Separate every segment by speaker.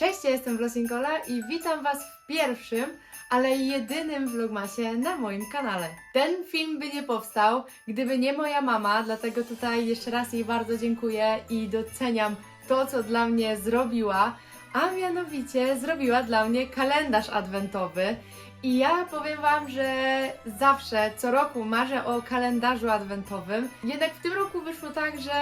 Speaker 1: Cześć, ja jestem Vlosingola i witam Was w pierwszym, ale jedynym vlogmasie na moim kanale. Ten film by nie powstał, gdyby nie moja mama, dlatego tutaj jeszcze raz jej bardzo dziękuję i doceniam to, co dla mnie zrobiła, a mianowicie zrobiła dla mnie kalendarz adwentowy. I ja powiem Wam, że zawsze, co roku marzę o kalendarzu adwentowym. Jednak w tym roku wyszło tak, że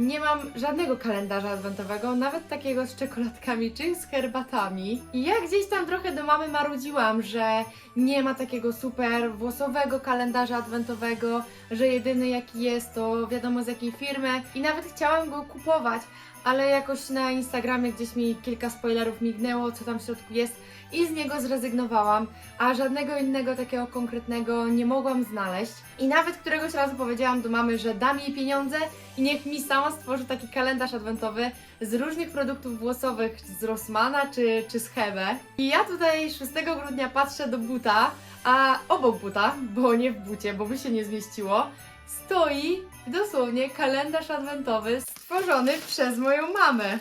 Speaker 1: nie mam żadnego kalendarza adwentowego, nawet takiego z czekoladkami czy z herbatami. I ja gdzieś tam trochę do mamy marudziłam, że nie ma takiego super włosowego kalendarza adwentowego, że jedyny jaki jest to wiadomo z jakiej firmy i nawet chciałam go kupować, ale jakoś na Instagramie gdzieś mi kilka spoilerów mignęło, co tam w środku jest i z niego zrezygnowałam, a żadnego innego takiego konkretnego nie mogłam znaleźć. I nawet któregoś razu powiedziałam do mamy, że dam jej pieniądze i niech mi sama stworzy taki kalendarz adwentowy z różnych produktów włosowych z Rossmana czy, czy z Hebe. I ja tutaj 6 grudnia patrzę do buta, a obok buta, bo nie w bucie, bo by się nie zmieściło, stoi dosłownie kalendarz adwentowy stworzony przez moją mamę.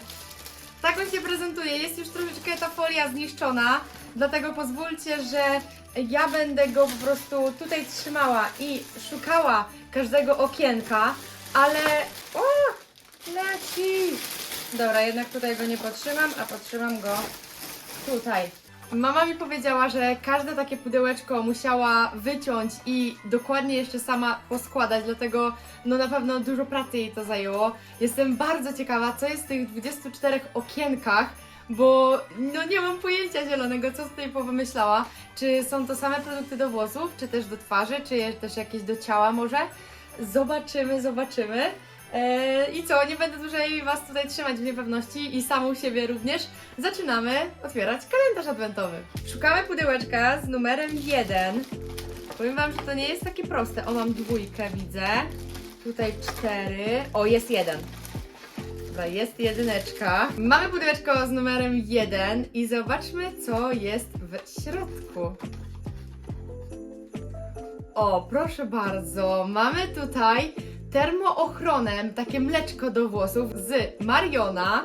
Speaker 1: Tak on się prezentuje. Jest już troszeczkę ta folia zniszczona, dlatego pozwólcie, że ja będę go po prostu tutaj trzymała i szukała każdego okienka, ale. O! Leci! Dobra, jednak tutaj go nie potrzymam, a potrzymam go tutaj. Mama mi powiedziała, że każde takie pudełeczko musiała wyciąć i dokładnie jeszcze sama poskładać, dlatego no na pewno dużo pracy jej to zajęło. Jestem bardzo ciekawa, co jest w tych 24 okienkach, bo no nie mam pojęcia zielonego, co tutaj powymyślała. Czy są to same produkty do włosów, czy też do twarzy, czy też jakieś do ciała może? Zobaczymy, zobaczymy. Eee, I co, nie będę dłużej Was tutaj trzymać w niepewności i samą siebie również. Zaczynamy otwierać kalendarz adwentowy. Szukamy pudełeczka z numerem 1. Powiem Wam, że to nie jest takie proste. O, mam dwójkę, widzę. Tutaj cztery. O, jest jeden. Dobra, jest jedyneczka. Mamy pudełeczko z numerem 1 i zobaczmy, co jest w środku. O, proszę bardzo, mamy tutaj termoochronę, takie mleczko do włosów z Mariona,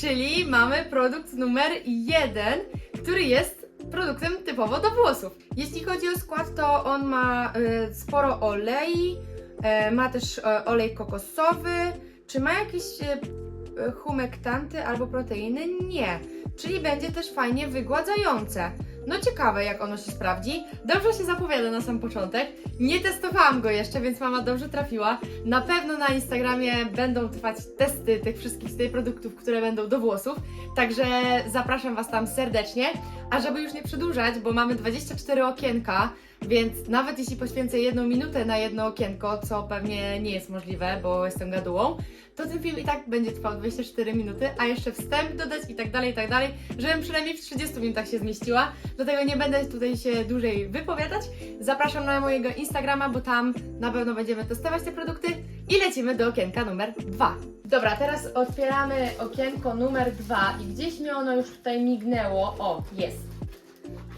Speaker 1: czyli mamy produkt numer 1, który jest produktem typowo do włosów. Jeśli chodzi o skład, to on ma y, sporo olei, e, ma też e, olej kokosowy. Czy ma jakieś e, e, humektanty albo proteiny? Nie. Czyli będzie też fajnie wygładzające. No ciekawe, jak ono się sprawdzi. Dobrze się zapowiada na sam początek. Nie testowałam go jeszcze, więc mama dobrze trafiła. Na pewno na Instagramie będą trwać testy tych wszystkich z tych produktów, które będą do włosów. Także zapraszam Was tam serdecznie. A żeby już nie przedłużać, bo mamy 24 okienka, więc nawet jeśli poświęcę jedną minutę na jedno okienko, co pewnie nie jest możliwe, bo jestem gadułą, to ten film i tak będzie trwał 24 minuty, a jeszcze wstęp dodać i tak dalej, i tak dalej, żebym przynajmniej w 30 minutach się zmieściła. Dlatego nie będę tutaj się dłużej wypowiadać. Zapraszam na mojego Instagrama, bo tam na pewno będziemy testować te produkty i lecimy do okienka numer 2. Dobra, teraz otwieramy okienko numer 2 i gdzieś mi ono już tutaj mignęło. O, jest.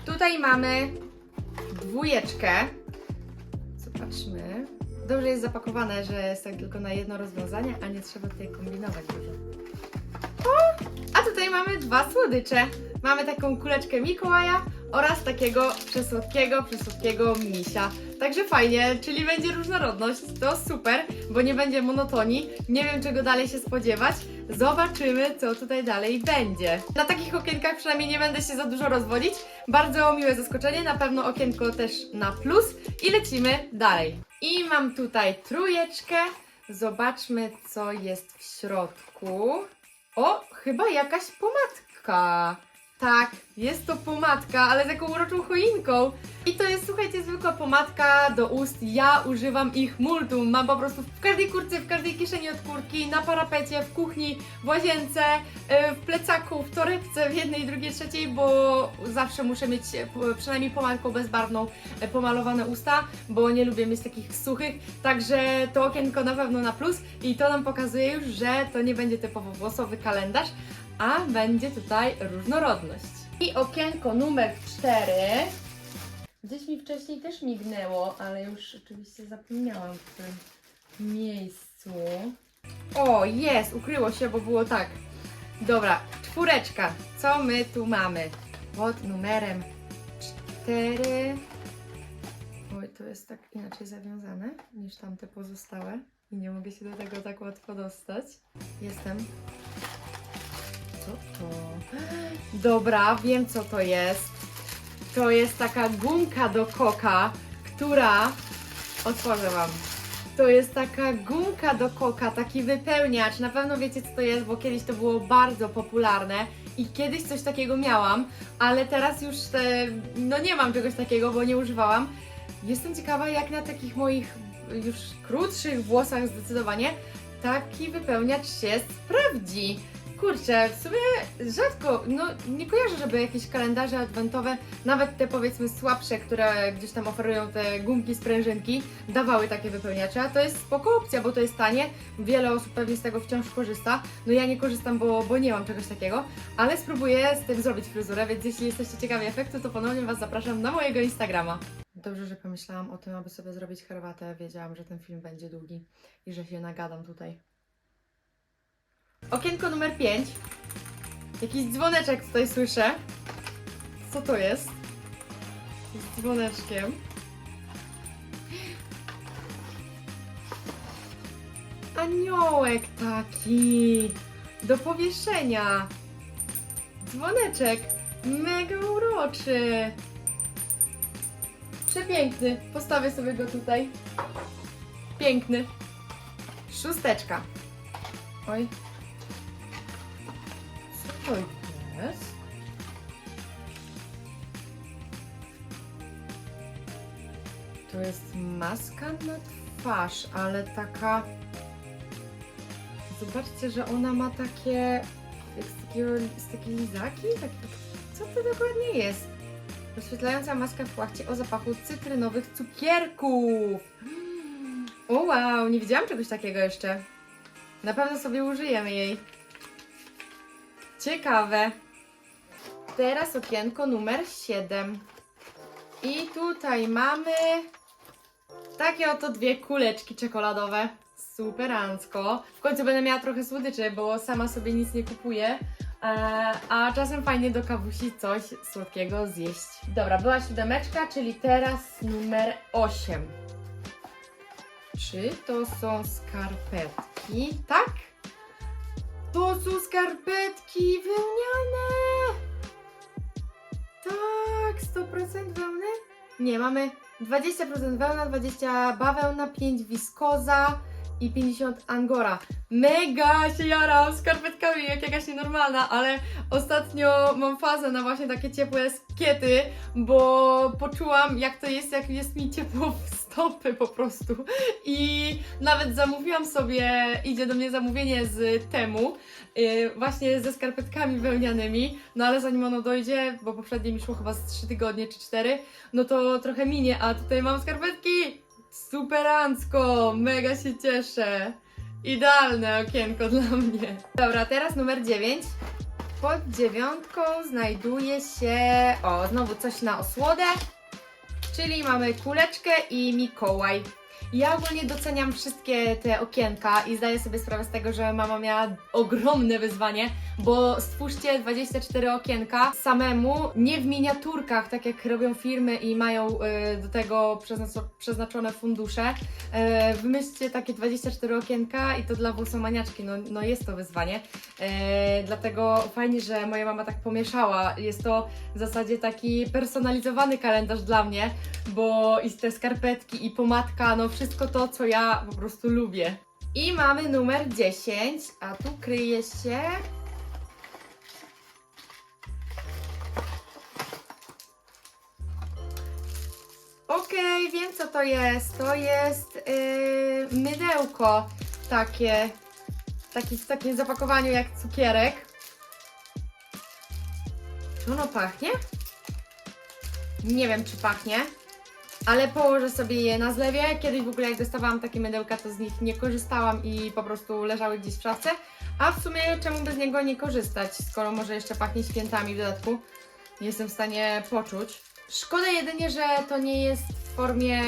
Speaker 1: Tutaj mamy dwójeczkę. Zobaczmy. Dobrze jest zapakowane, że jest tak tylko na jedno rozwiązanie, a nie trzeba tutaj kombinować dużo. O! Tutaj mamy dwa słodycze. Mamy taką kuleczkę Mikołaja oraz takiego przesłodkiego, przesłodkiego misia. Także fajnie, czyli będzie różnorodność, to super, bo nie będzie monotonii. Nie wiem czego dalej się spodziewać. Zobaczymy, co tutaj dalej będzie. Na takich okienkach przynajmniej nie będę się za dużo rozwodzić. Bardzo miłe zaskoczenie, na pewno okienko też na plus i lecimy dalej. I mam tutaj trójeczkę. Zobaczmy, co jest w środku. O, chyba jakaś pomadka. Tak, jest to pomadka, ale z taką uroczą choinką. I to jest, słuchajcie, zwykła pomadka do ust. Ja używam ich multum. Mam po prostu w każdej kurce, w każdej kieszeni od kurki, na parapecie, w kuchni, w łazience, yy, w plecaku, w torebce, w jednej, drugiej, trzeciej, bo zawsze muszę mieć e, przynajmniej pomadką bezbarwną e, pomalowane usta, bo nie lubię mieć takich suchych. Także to okienko na pewno na plus i to nam pokazuje już, że to nie będzie typowo włosowy kalendarz, a będzie tutaj różnorodność. I okienko numer 4. Gdzieś mi wcześniej też mignęło, ale już oczywiście zapomniałam w którym miejscu. O, jest, ukryło się, bo było tak. Dobra, czwóreczka. Co my tu mamy? Pod numerem cztery. Oj, to jest tak inaczej zawiązane niż tamte pozostałe. I nie mogę się do tego tak łatwo dostać. Jestem. Co to? Dobra, wiem co to jest. To jest taka gumka do koka, która. Otworzę wam. To jest taka gumka do koka, taki wypełniacz. Na pewno wiecie co to jest, bo kiedyś to było bardzo popularne i kiedyś coś takiego miałam, ale teraz już te, no nie mam czegoś takiego, bo nie używałam. Jestem ciekawa, jak na takich moich już krótszych włosach zdecydowanie taki wypełniacz się sprawdzi. Kurczę, w sumie rzadko, no nie kojarzę, żeby jakieś kalendarze adwentowe, nawet te powiedzmy słabsze, które gdzieś tam oferują te gumki, sprężynki, dawały takie wypełniacze, a to jest spoko opcja, bo to jest tanie, wiele osób pewnie z tego wciąż korzysta, no ja nie korzystam, bo, bo nie mam czegoś takiego, ale spróbuję z tym zrobić fryzurę, więc jeśli jesteście ciekawi efektu, to ponownie Was zapraszam na mojego Instagrama. Dobrze, że pomyślałam o tym, aby sobie zrobić herbatę, wiedziałam, że ten film będzie długi i że się nagadam tutaj. Okienko numer 5. Jakiś dzwoneczek tutaj słyszę. Co to jest? Z dzwoneczkiem. Aniołek taki. Do powieszenia. Dzwoneczek. Mega uroczy. Przepiękny. Postawię sobie go tutaj. Piękny. Szósteczka. Oj, co to jest? Maska na twarz, ale taka. Zobaczcie, że ona ma takie. Jak z, takiego, z takiej lizaki? Tak, tak, co to dokładnie jest? Rozświetlająca maska w płachcie o zapachu cytrynowych cukierków. O wow, nie widziałam czegoś takiego jeszcze. Na pewno sobie użyjemy jej. Ciekawe. Teraz okienko numer 7. I tutaj mamy takie oto dwie kuleczki czekoladowe. Superancko. W końcu będę miała trochę słodyczy, bo sama sobie nic nie kupuję. E, a czasem fajnie do kawusi coś słodkiego zjeść. Dobra, była siódemeczka, czyli teraz numer 8. Czy to są skarpetki? Tak? To są skarpetki wełniane! Tak, 100% wełny? Nie, mamy 20% wełna, 20 bawełna, 5 wiskoza i 50 angora. Mega się jaram skarpetkami, jak jakaś nienormalna, ale ostatnio mam fazę na właśnie takie ciepłe skiety, bo poczułam jak to jest, jak jest mi ciepło w stopy po prostu. I nawet zamówiłam sobie, idzie do mnie zamówienie z temu, yy, właśnie ze skarpetkami wełnianymi, no ale zanim ono dojdzie, bo poprzednie mi szło chyba z 3 tygodnie czy 4, no to trochę minie, a tutaj mam skarpetki! Superancko! Mega się cieszę! Idealne okienko dla mnie. Dobra, teraz numer 9. Pod dziewiątką znajduje się, o, znowu coś na osłodę, czyli mamy kuleczkę i Mikołaj. Ja ogólnie doceniam wszystkie te okienka i zdaję sobie sprawę z tego, że mama miała ogromne wyzwanie, bo stwórzcie 24 okienka samemu, nie w miniaturkach, tak jak robią firmy i mają y, do tego przeznac- przeznaczone fundusze. E, wymyślcie takie 24 okienka i to dla włosomaniaczki, no, no jest to wyzwanie. E, dlatego fajnie, że moja mama tak pomieszała. Jest to w zasadzie taki personalizowany kalendarz dla mnie, bo i te skarpetki, i pomadka, no wszystko to, co ja po prostu lubię. I mamy numer 10, a tu kryje się. Okej, wiem co to jest. To jest yy, mydełko takie, takie w takim zapakowaniu jak cukierek. Czy ono pachnie? Nie wiem, czy pachnie, ale położę sobie je na zlewie. Kiedyś w ogóle jak dostawałam takie mydełka, to z nich nie korzystałam i po prostu leżały gdzieś w szafce. A w sumie czemu by z niego nie korzystać, skoro może jeszcze pachnie świętami w dodatku. Nie jestem w stanie poczuć. Szkoda jedynie, że to nie jest w formie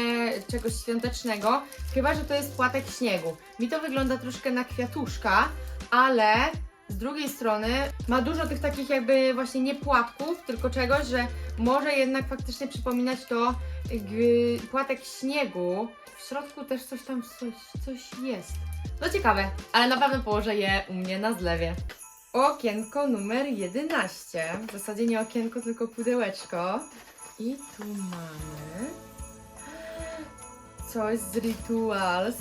Speaker 1: czegoś świątecznego, chyba że to jest płatek śniegu. Mi to wygląda troszkę na kwiatuszka, ale Z drugiej strony ma dużo tych takich jakby właśnie nie płatków, tylko czegoś, że może jednak faktycznie przypominać to płatek śniegu. W środku też coś tam coś, coś jest. No ciekawe, ale na pewno położę je u mnie na zlewie. Okienko numer 11. W zasadzie nie okienko, tylko pudełeczko. I tu mamy coś z Rituals.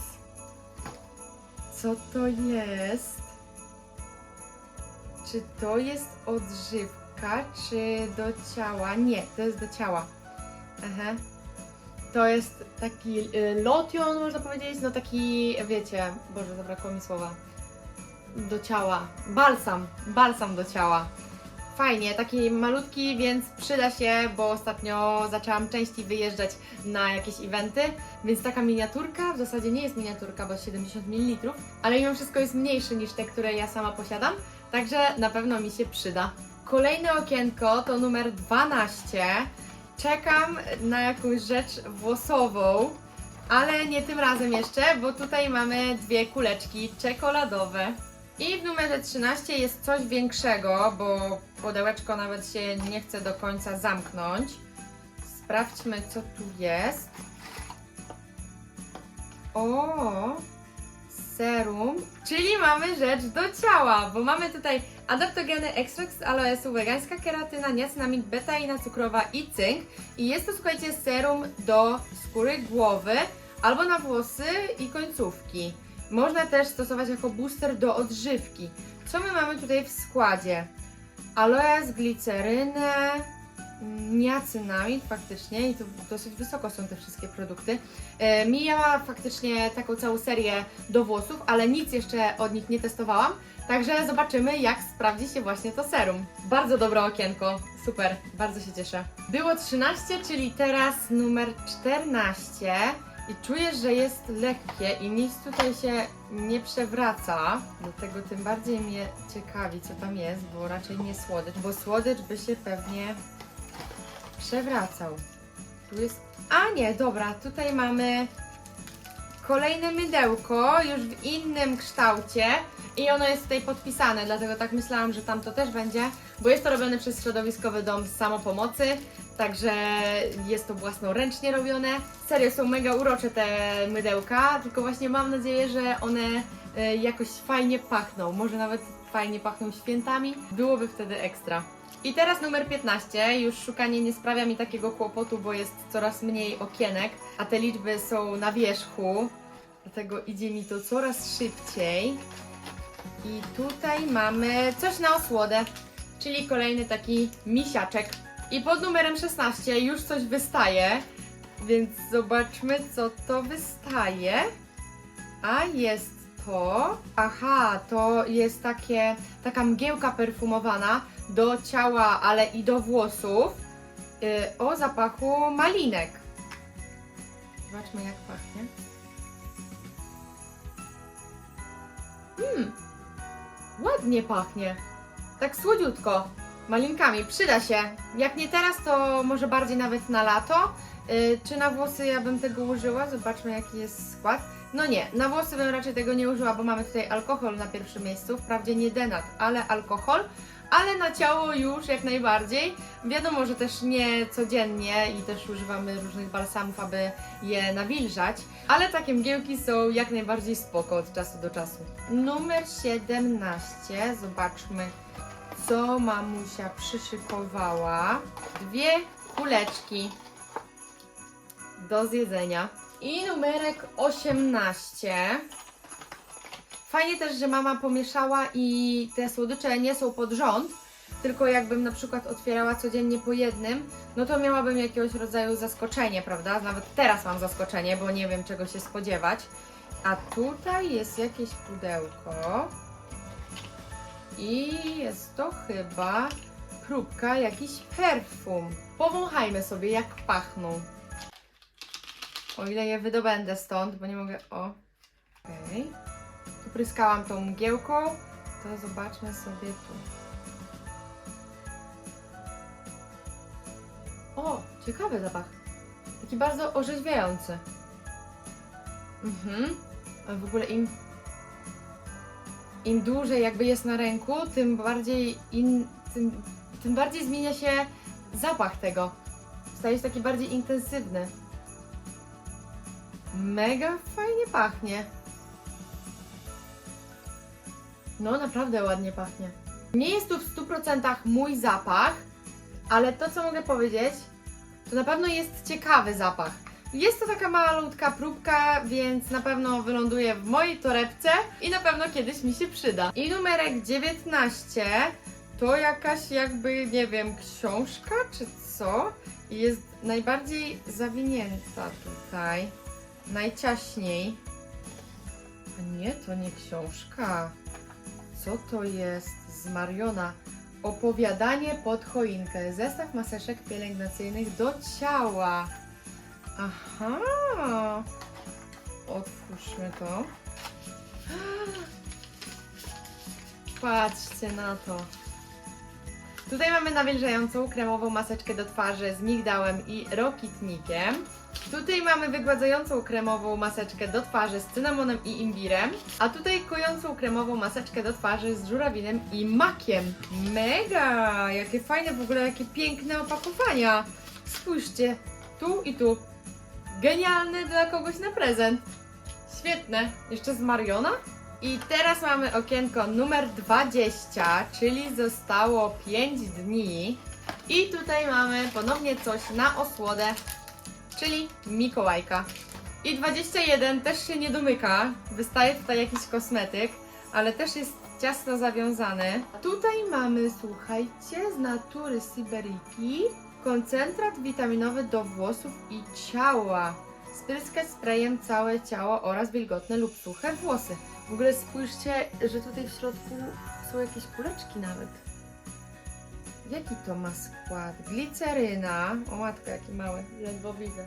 Speaker 1: Co to jest? Czy to jest odżywka, czy do ciała? Nie, to jest do ciała. Aha. To jest taki y, lotion, można powiedzieć, no taki, wiecie, Boże, zabrakło mi słowa. Do ciała. Balsam, balsam do ciała. Fajnie, taki malutki, więc przyda się, bo ostatnio zaczęłam częściej wyjeżdżać na jakieś eventy, więc taka miniaturka, w zasadzie nie jest miniaturka, bo 70 ml, ale mimo wszystko jest mniejszy niż te, które ja sama posiadam, także na pewno mi się przyda. Kolejne okienko to numer 12. Czekam na jakąś rzecz włosową, ale nie tym razem jeszcze, bo tutaj mamy dwie kuleczki czekoladowe. I w numerze 13 jest coś większego, bo pudełeczko nawet się nie chce do końca zamknąć. Sprawdźmy, co tu jest. O, serum, czyli mamy rzecz do ciała, bo mamy tutaj adaptogeny, ekstrakt z aloesu, wegańska keratyna, niacinamid, betaina cukrowa i cynk. I jest to, słuchajcie, serum do skóry głowy albo na włosy i końcówki. Można też stosować jako booster do odżywki. Co my mamy tutaj w składzie? Aloes, glicerynę, niacynamid faktycznie i to dosyć wysoko są te wszystkie produkty. E, Mijała faktycznie taką całą serię do włosów, ale nic jeszcze od nich nie testowałam, także zobaczymy jak sprawdzi się właśnie to serum. Bardzo dobre okienko, super, bardzo się cieszę. Było 13, czyli teraz numer 14 i czuję, że jest lekkie i nic tutaj się nie przewraca, dlatego tym bardziej mnie ciekawi co tam jest, bo raczej nie słodycz, bo słodycz by się pewnie przewracał. Tu jest. A nie, dobra, tutaj mamy kolejne mydełko, już w innym kształcie i ono jest tutaj podpisane, dlatego tak myślałam, że tam to też będzie, bo jest to robione przez środowiskowy dom z samopomocy, także jest to własnoręcznie robione. Serio, są mega urocze te mydełka, tylko właśnie mam nadzieję, że one e, jakoś fajnie pachną, może nawet fajnie pachną świętami, byłoby wtedy ekstra. I teraz numer 15. Już szukanie nie sprawia mi takiego kłopotu, bo jest coraz mniej okienek, a te liczby są na wierzchu. Dlatego idzie mi to coraz szybciej. I tutaj mamy coś na osłodę, czyli kolejny taki misiaczek. I pod numerem 16 już coś wystaje, więc zobaczmy co to wystaje. A jest to. Aha, to jest takie, taka mgiełka perfumowana do ciała, ale i do włosów yy, o zapachu malinek. Zobaczmy jak pachnie. Mmm, ładnie pachnie. Tak słodziutko. Malinkami, przyda się. Jak nie teraz, to może bardziej nawet na lato. Yy, czy na włosy ja bym tego użyła? Zobaczmy jaki jest skład. No nie, na włosy bym raczej tego nie użyła, bo mamy tutaj alkohol na pierwszym miejscu. Wprawdzie nie denat, ale alkohol. Ale na ciało już jak najbardziej. Wiadomo, że też nie codziennie i też używamy różnych balsamów, aby je nawilżać. Ale takie mgiełki są jak najbardziej spoko od czasu do czasu. Numer 17. Zobaczmy, co mamusia przyszykowała. Dwie kuleczki do zjedzenia. I numerek 18. Fajnie też, że mama pomieszała i te słodycze nie są pod rząd, tylko jakbym na przykład otwierała codziennie po jednym, no to miałabym jakiegoś rodzaju zaskoczenie, prawda? Nawet teraz mam zaskoczenie, bo nie wiem czego się spodziewać. A tutaj jest jakieś pudełko i jest to chyba próbka jakiś perfum. Powąchajmy sobie jak pachną. O ile je wydobędę stąd, bo nie mogę. O. Okej. Tu pryskałam tą mgiełką, to zobaczmy sobie tu. O, ciekawy zapach. Taki bardzo orzeźwiający. Mhm. A w ogóle im. im dłużej jakby jest na ręku, tym bardziej, in, tym, tym bardziej zmienia się zapach tego. Staje się taki bardziej intensywny. Mega fajnie pachnie. No, naprawdę ładnie pachnie. Nie jest to w 100% mój zapach, ale to co mogę powiedzieć, to na pewno jest ciekawy zapach. Jest to taka malutka próbka, więc na pewno wyląduje w mojej torebce i na pewno kiedyś mi się przyda. I numerek 19 to jakaś jakby, nie wiem, książka czy co? Jest najbardziej zawinięta tutaj, najciaśniej. A nie, to nie książka. Co to jest z Mariona? Opowiadanie pod choinkę. Zestaw maseczek pielęgnacyjnych do ciała. Aha. Otwórzmy to. Patrzcie na to. Tutaj mamy nawilżającą kremową maseczkę do twarzy z migdałem i rokitnikiem. Tutaj mamy wygładzającą kremową maseczkę do twarzy z cynamonem i imbirem, a tutaj kojącą kremową maseczkę do twarzy z żurawinem i makiem. Mega! Jakie fajne w ogóle, jakie piękne opakowania. Spójrzcie, tu i tu. Genialne dla kogoś na prezent. Świetne. Jeszcze z Mariona? I teraz mamy okienko numer 20, czyli zostało 5 dni. I tutaj mamy ponownie coś na osłodę, czyli Mikołajka. I 21 też się nie domyka, wystaje tutaj jakiś kosmetyk, ale też jest ciasno zawiązany. Tutaj mamy, słuchajcie, z natury Syberyki koncentrat witaminowy do włosów i ciała. Spryskać sprayem całe ciało oraz wilgotne lub suche włosy. W ogóle spójrzcie, że tutaj w środku są jakieś kuleczki nawet. Jaki to ma skład? Gliceryna. O matko, jaki mały, ledwo widzę.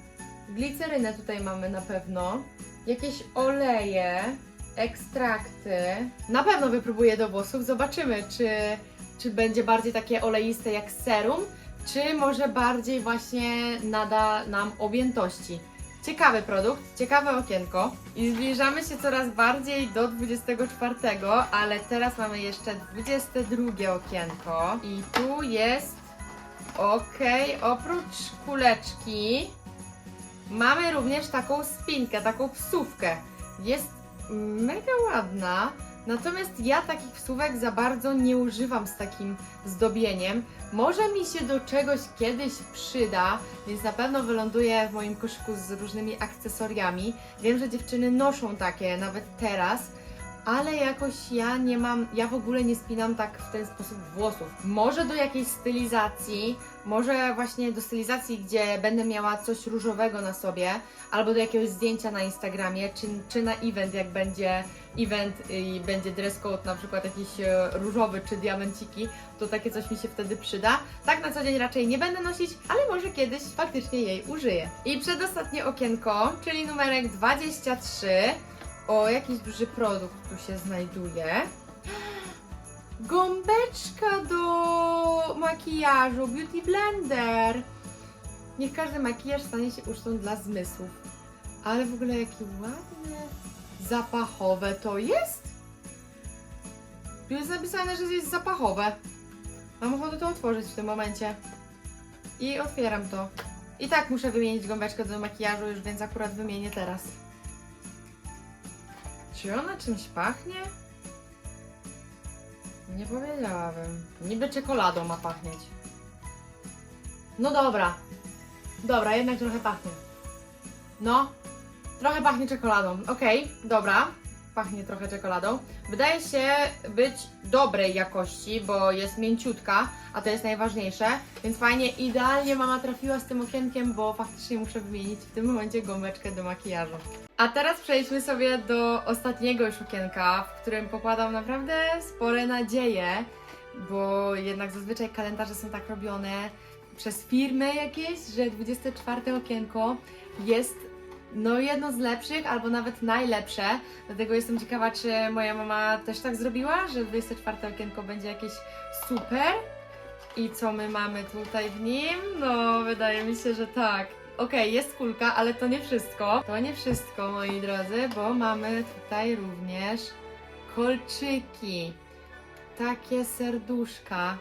Speaker 1: Glicerynę tutaj mamy na pewno. Jakieś oleje, ekstrakty. Na pewno wypróbuję do włosów. Zobaczymy, czy, czy będzie bardziej takie oleiste jak serum, czy może bardziej właśnie nada nam objętości. Ciekawy produkt, ciekawe okienko i zbliżamy się coraz bardziej do 24, ale teraz mamy jeszcze 22 okienko i tu jest ok, oprócz kuleczki mamy również taką spinkę, taką wsówkę. Jest mega ładna, natomiast ja takich wsówek za bardzo nie używam z takim zdobieniem. Może mi się do czegoś kiedyś przyda, więc na pewno wyląduje w moim koszyku z różnymi akcesoriami. Wiem, że dziewczyny noszą takie nawet teraz, ale jakoś ja nie mam, ja w ogóle nie spinam tak w ten sposób włosów. Może do jakiejś stylizacji, może właśnie do stylizacji, gdzie będę miała coś różowego na sobie, albo do jakiegoś zdjęcia na Instagramie, czy, czy na event, jak będzie event i będzie dress code, na przykład jakiś e, różowy czy diamenciki, to takie coś mi się wtedy przyda. Tak na co dzień raczej nie będę nosić, ale może kiedyś faktycznie jej użyję. I przedostatnie okienko, czyli numerek 23. O, jakiś duży produkt tu się znajduje. Gąbeczka do makijażu, Beauty Blender. Niech każdy makijaż stanie się ucztą dla zmysłów. Ale w ogóle jakie ładne, zapachowe to jest. Tu jest napisane, że jest zapachowe. Mam ochotę to otworzyć w tym momencie. I otwieram to. I tak muszę wymienić gąbeczkę do makijażu już, więc akurat wymienię teraz. Czy ona czymś pachnie? Nie powiedziałabym. Niby czekoladą ma pachnieć. No dobra. Dobra, jednak trochę pachnie. No, trochę pachnie czekoladą. Okej, dobra. Pachnie trochę czekoladą. Wydaje się być dobrej jakości, bo jest mięciutka, a to jest najważniejsze. Więc fajnie, idealnie mama trafiła z tym okienkiem, bo faktycznie muszę wymienić w tym momencie gąbeczkę do makijażu. A teraz przejdźmy sobie do ostatniego już okienka, w którym pokładam naprawdę spore nadzieje, bo jednak zazwyczaj kalendarze są tak robione przez firmy jakieś, że 24 okienko jest no jedno z lepszych, albo nawet najlepsze. Dlatego jestem ciekawa, czy moja mama też tak zrobiła, że 24 okienko będzie jakieś super. I co my mamy tutaj w nim? No, wydaje mi się, że tak. Okej, jest kulka, ale to nie wszystko. To nie wszystko, moi drodzy, bo mamy tutaj również kolczyki, takie serduszka.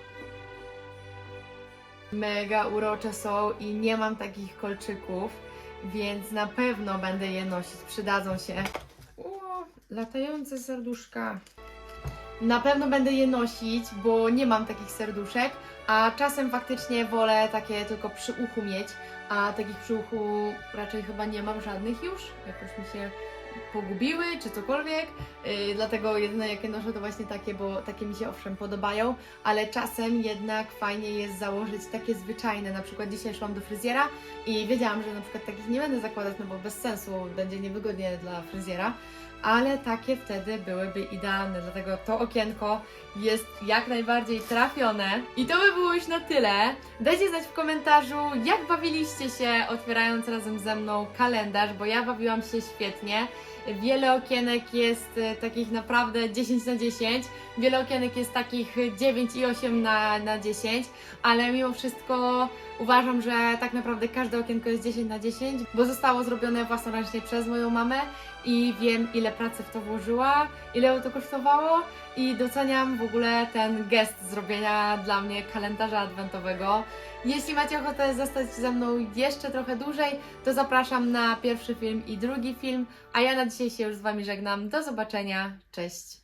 Speaker 1: Mega urocze są i nie mam takich kolczyków, więc na pewno będę je nosić, przydadzą się. O, latające serduszka. Na pewno będę je nosić, bo nie mam takich serduszek, a czasem faktycznie wolę takie tylko przy uchu mieć, a takich przy uchu raczej chyba nie mam żadnych już, jakoś mi się pogubiły czy cokolwiek, yy, dlatego jedyne jakie noszę to właśnie takie, bo takie mi się owszem podobają, ale czasem jednak fajnie jest założyć takie zwyczajne, na przykład dzisiaj szłam do fryzjera i wiedziałam, że na przykład takich nie będę zakładać, no bo bez sensu, będzie niewygodnie dla fryzjera, ale takie wtedy byłyby idealne, dlatego to okienko jest jak najbardziej trafione. I to by było już na tyle. Dajcie znać w komentarzu, jak bawiliście się otwierając razem ze mną kalendarz, bo ja bawiłam się świetnie. Wiele okienek jest e, takich naprawdę 10 na 10, wiele okienek jest takich 9 i 8 na, na 10, ale mimo wszystko uważam, że tak naprawdę każde okienko jest 10 na 10, bo zostało zrobione własnoręcznie przez moją mamę i wiem ile pracy w to włożyła, ile to kosztowało i doceniam w ogóle ten gest zrobienia dla mnie kalendarza adwentowego. Jeśli macie ochotę zostać ze mną jeszcze trochę dłużej, to zapraszam na pierwszy film i drugi film, a ja na dzisiaj się już z Wami żegnam. Do zobaczenia, cześć!